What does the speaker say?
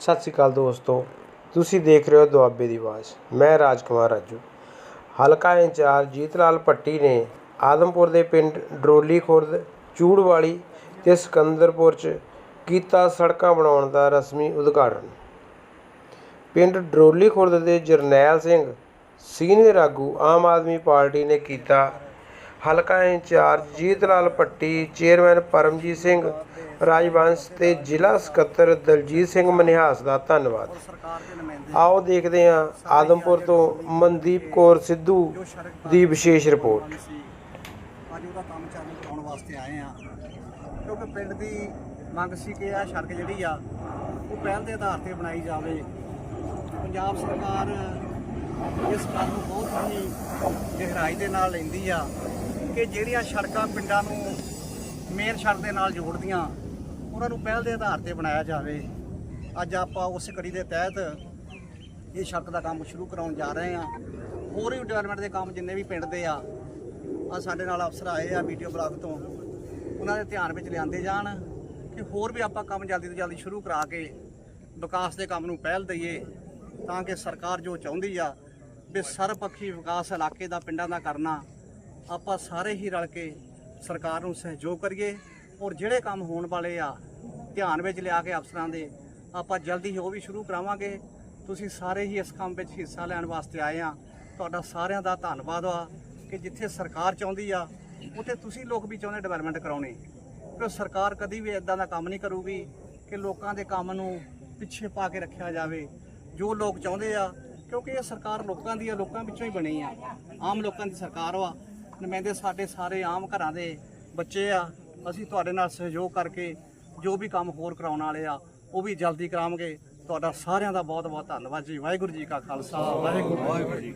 ਸਤਿ ਸ਼੍ਰੀ ਅਕਾਲ ਦੋਸਤੋ, ਤੁਸੀਂ ਦੇਖ ਰਹੇ ਹੋ ਦੁਆਬੇ ਦੀ ਆਵਾਜ਼। ਮੈਂ ਰਾਜਕੁਮਾਰ ਰਾਜੂ। ਹਲਕਾ ਇੰਚਾਰਜ ਜੀਤ ਲਾਲ ਭੱਟੀ ਨੇ ਆਦਮਪੁਰ ਦੇ ਪਿੰਡ ਡਰੋਲੀ ਖੁਰਦ ਚੂੜਵਾਲੀ ਤੇ ਸਿਕੰਦਰਪੁਰ 'ਚ ਕੀਤਾ ਸੜਕਾਂ ਬਣਾਉਣ ਦਾ ਰਸਮੀ ਉਦਘਾਟਨ। ਪਿੰਡ ਡਰੋਲੀ ਖੁਰਦ ਦੇ ਜਰਨੈਲ ਸਿੰਘ ਸੀਨੀਅਰ ਆਗੂ ਆਮ ਆਦਮੀ ਪਾਰਟੀ ਨੇ ਕੀਤਾ ਹਲਕਾ in charge Jeet Lal Bhatti, chairman Paramjit Singh Rajvansh ਤੇ ਜ਼ਿਲ੍ਹਾ ਸਕੱਤਰ ਦਲਜੀਤ ਸਿੰਘ ਮਨਿਹਾਸ ਦਾ ਧੰਨਵਾਦ। ਆਓ ਦੇਖਦੇ ਹਾਂ ਆਦਮਪੁਰ ਤੋਂ ਮਨਦੀਪ ਕੌਰ ਸਿੱਧੂ ਦੀ ਵਿਸ਼ੇਸ਼ ਰਿਪੋਰਟ। ਅੱਜ ਉਹਦਾ ਕੰਮ ਚਾਲੂ ਕਰਾਉਣ ਵਾਸਤੇ ਆਏ ਆ ਕਿਉਂਕਿ ਪਿੰਡ ਦੀ ਮੰਗ ਸੀ ਕਿ ਇਹ ਸੜਕ ਜਿਹੜੀ ਆ, ਉਹ ਪਹਿਲ ਦੇ ਆਧਾਰ ਤੇ ਬਣਾਈ ਜਾਵੇ। ਪੰਜਾਬ ਸਰਕਾਰ ਇਸ ਗੱਲ ਨੂੰ ਬਹੁਤ ਹੀ ਗਹਿਰਾਈ ਦੇ ਨਾਲ ਲੈਂਦੀ ਆ। ਕਿ ਜਿਹੜੀਆਂ ਸੜਕਾਂ ਪਿੰਡਾਂ ਨੂੰ ਮੇਨ ਸੜਕ ਦੇ ਨਾਲ ਜੋੜਦੀਆਂ, ਉਹਨਾਂ ਨੂੰ ਪਹਿਲ ਦੇ ਆਧਾਰ ਤੇ ਬਣਾਇਆ ਜਾਵੇ। ਅੱਜ ਆਪਾਂ ਉਸ ਕੜੀ ਦੇ ਤਹਿਤ ਇਹ ਸੜਕ ਦਾ ਕੰਮ ਸ਼ੁਰੂ ਕਰਾਉਣ ਜਾ ਰਹੇ ਹਾਂ। ਹੋਰ ਵੀ ਡਿਵੈਲਪਮੈਂਟ ਦੇ ਕੰਮ ਜਿੰਨੇ ਵੀ ਪਿੰਡ ਦੇ ਆ ਆ ਸਾਡੇ ਨਾਲ ਅਫਸਰ ਆਏ ਆ ਵੀਡੀਓ ਬਲਾਕ ਤੋਂ। ਉਹਨਾਂ ਦੇ ਧਿਆਨ ਵਿੱਚ ਲਿਆਂਦੇ ਜਾਣ ਕਿ ਹੋਰ ਵੀ ਆਪਾਂ ਕੰਮ ਜਲਦੀ ਤੋਂ ਜਲਦੀ ਸ਼ੁਰੂ ਕਰਾ ਕੇ ਵਿਕਾਸ ਦੇ ਕੰਮ ਨੂੰ ਪਹਿਲ ਦਈਏ, ਤਾਂ ਕਿ ਸਰਕਾਰ ਜੋ ਚਾਹੁੰਦੀ ਆ ਵੀ ਸਰਬਪੱਖੀ ਵਿਕਾਸ ਇਲਾਕੇ ਦਾ ਪਿੰਡਾਂ ਦਾ ਕਰਨਾ ਆਪਾਂ ਸਾਰੇ ਹੀ ਰਲ ਕੇ ਸਰਕਾਰ ਨੂੰ ਸਹਿਯੋਗ ਕਰੀਏ ਔਰ ਜਿਹੜੇ ਕੰਮ ਹੋਣ ਵਾਲੇ ਆ, ਧਿਆਨ ਵਿੱਚ ਲਿਆ ਕੇ ਅਫਸਰਾਂ ਦੇ, ਆਪਾਂ ਜਲਦੀ ਹੀ ਉਹ ਵੀ ਸ਼ੁਰੂ ਕਰਾਵਾਂਗੇ। ਤੁਸੀਂ ਸਾਰੇ ਹੀ ਇਸ ਕੰਮ ਵਿੱਚ ਹਿੱਸਾ ਲੈਣ ਵਾਸਤੇ ਆਏ ਆ। ਤੁਹਾਡਾ ਸਾਰਿਆਂ ਦਾ ਧੰਨਵਾਦ ਆ ਕਿ ਜਿੱਥੇ ਸਰਕਾਰ ਚਾਹੁੰਦੀ ਆ, ਉੱਥੇ ਤੁਸੀਂ ਲੋਕ ਵੀ ਚਾਹੁੰਦੇ ਡਿਵੈਲਪਮੈਂਟ ਕਰਾਉਣੀ। ਕਿ ਸਰਕਾਰ ਕਦੀ ਵੀ ਇਦਾਂ ਦਾ ਕੰਮ ਨਹੀਂ ਕਰੂਗੀ ਕਿ ਲੋਕਾਂ ਦੇ ਕੰਮ ਨੂੰ ਪਿੱਛੇ ਪਾ ਕੇ ਰੱਖਿਆ ਜਾਵੇ। ਜੋ ਲੋਕ ਚਾਹੁੰਦੇ ਆ, ਕਿਉਂਕਿ ਇਹ ਸਰਕਾਰ ਲੋਕਾਂ ਦੀ ਆ, ਲੋਕਾਂ ਵਿੱਚੋਂ ਹੀ ਬਣੀ ਆ। ਆਮ ਲੋਕਾਂ ਦੀ ਸਰਕਾਰ ਵਾ। ਨੁਮਾਇੰਦੇ ਸਾਡੇ ਸਾਰੇ ਆਮ ਘਰਾਂ ਦੇ ਬੱਚੇ ਆ, ਅਸੀਂ ਤੁਹਾਡੇ ਨਾਲ ਸਹਿਯੋਗ ਕਰਕੇ ਜੋ ਵੀ ਕੰਮ ਹੋਰ ਕਰਾਉਣ ਵਾਲੇ ਆ, ਉਹ ਵੀ ਜਲਦੀ ਕਰਾਵਾਂਗੇ ਤੁਹਾਡਾ ਸਾਰਿਆਂ ਦਾ ਬਹੁਤ ਬਹੁਤ ਧੰਨਵਾਦ ਜੀ। ਵਾਹਿਗੁਰੂ ਜੀ ਕਾ ਖਾਲਸਾ। ਵਾਹਿਗੁਰੂ ਵਾਹਿਗੁਰੂ ਜੀ